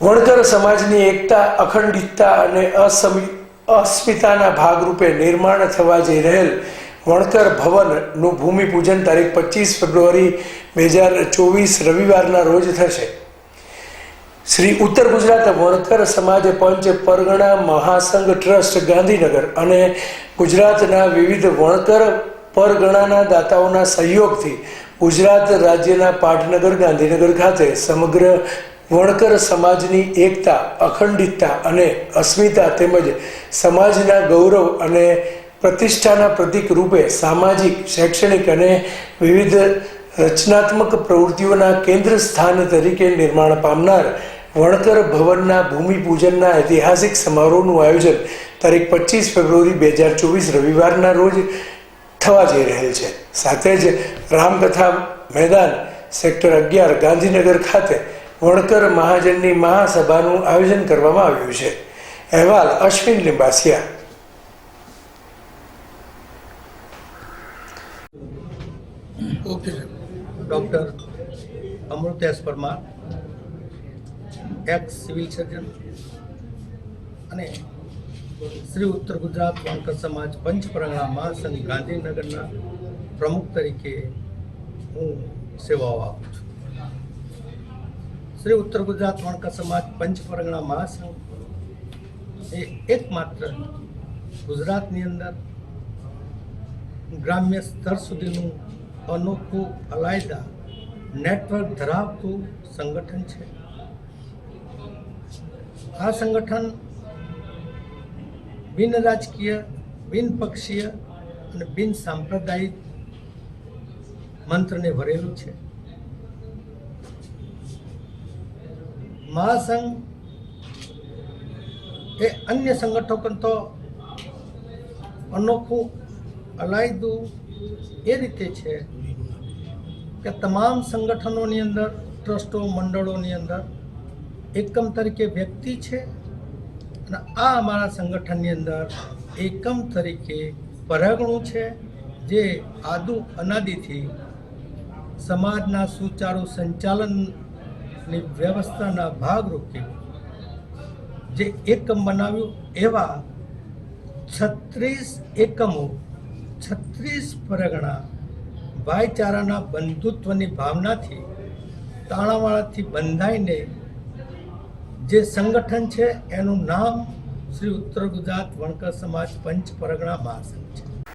વણકર સમાજની એકતા, અખંડિતતા અને અસમિ, અસ્મિતાના ભાગરૂપે નિર્માણ થવા જઈ રહેલ વણકર ભવનનું ભૂમિપૂજન તારીખ પચીસ ફેબ્રુઆરી બે હજાર ચોવીસ રવિવારના રોજ થશે. શ્રી ઉત્તર ગુજરાત વણકર સમાજ પંચ પરગણા મહાસંઘ ટ્રસ્ટ ગાંધીનગર અને ગુજરાતના વિવિધ વણકર પરગણાના દાતાઓના સહયોગથી ગુજરાત રાજ્યના પાટનગર ગાંધીનગર ખાતે સમગ્ર વણકર સમાજની એકતા, અખંડિતતા અને અસ્મિતા તેમજ સમાજના ગૌરવ અને પ્રતિષ્ઠાના પ્રતિક રૂપે સામાજિક, શૈક્ષણિક અને વિવિધ રચનાત્મક પ્રવૃત્તિઓના કેન્દ્ર સ્થાન તરીકે નિર્માણ પામનાર વણકર ભવનના ભૂમિપૂજનના ઐતિહાસિક સમારોહનું આયોજન તારીખ પચીસ ફેબ્રુઆરી બે હજાર ચોવીસ રવિવારના રોજ થવા જઈ રહેલ છે. સાથે જ રામકથા મેદાન સેક્ટર અગિયાર ગાંધીનગર ખાતે વણકર મહાજનની મહાસભાનું આયોજન કરવામાં આવ્યું છે. અહેવાલ Ashwin Limbasiya. Okay doctor Amritesh Parmar, ex civil surgeon અને શ્રી ઉત્તર ગુજરાત વણકર સમાજ પંચપરગણા મહાસંઘ ગાંધીનગરના પ્રમુખ તરીકે હું સેવાઓ આપું છું. શ્રી ઉત્તર ગુજરાત વણકર સમાજ પંચપરગણા મહાસંઘ એ એકમાત્ર ગુજરાતની અંદર ગ્રામ્ય સ્તર સુધીનું અનોખું અલાયદા નેટવર્ક ધરાવતું સંગઠન છે. આ સંગઠન બિન રાજકીય, બિન પક્ષીય અને બિન સાંપ્રદાયિક મંત્રને ભરેલું છે. મહાસંઘ એ અન્ય સંગઠકો અનોખું, અલાયદું એ રીતે છે કે તમામ સંગઠનોની અંદર, ટ્રસ્ટો, મંડળોની અંદર એકમ તરીકે વ્યક્તિ છે અને આ અમારા સંગઠનની અંદર એકમ તરીકે પરગણું છે જે આદુ અનાદિથી સમાજના સુચારુ સંચાલનની વ્યવસ્થાના ભાગરૂપે જે એકમ બનાવ્યું, એવા છત્રીસ એકમો, છત્રીસ પરગણા ભાઈચારાના બંધુત્વની ભાવનાથી તાણાવાળાથી બંધાઈને જે સંગઠન છે, એનું નામ શ્રી ઉત્તર ગુજરાત વણકર સમાજ પંચ પરગણા મહાસંઘ છે.